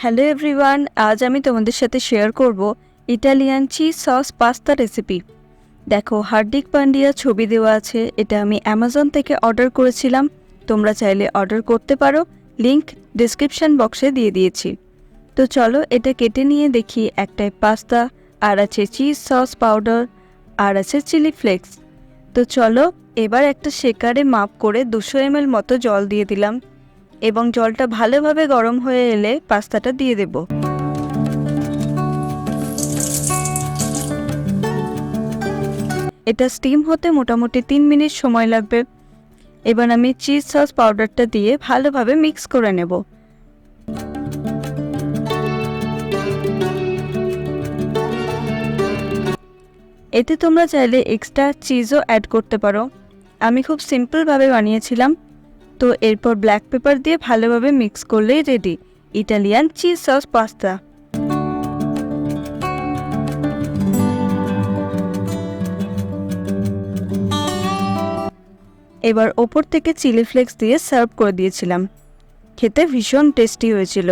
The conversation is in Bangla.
হ্যালো এভরিওয়ান, আজ আমি তোমাদের সাথে শেয়ার করব Italian cheese sauce pasta recipe. দেখো, হার্দিক পান্ডিয়া ছবি দেওয়া আছে, এটা আমি অ্যামাজন থেকে অর্ডার করেছিলাম। তোমরা চাইলে অর্ডার করতে পারো, লিংক ডিসক্রিপশন বক্সে দিয়ে দিয়েছি। তো চলো, এটা কেটে নিয়ে দেখি একটাই পাস্তা, আর আছে চিজ সস পাউডার, আর আছে চিলি ফ্লেক্স। তো চলো, এবার একটা শেকারে মাপ করে দুশো এমএল মতো জল দিয়ে দিলাম। এবং জলটা ভালোভাবে গরম হয়ে এলে পাস্তাটা দিয়ে দেব। এটা স্টিম হতে মোটামুটি তিন মিনিট সময় লাগবে। এবার আমি চিজ সস পাউডারটা দিয়ে ভালোভাবে মিক্স করে নেব। এতে তোমরা চাইলে এক্সট্রা চিজও অ্যাড করতে পারো। আমি খুব সিম্পলভাবে বানিয়েছিলাম। তো এরপর ব্ল্যাক পেপার দিয়ে ভালোভাবে মিক্স করলেই ready Italian cheese sauce pasta এবার ওপর থেকে চিলি ফ্লেক্স দিয়ে সার্ভ করে দিয়েছিলাম। খেতে ভীষণ টেস্টি হয়েছিল।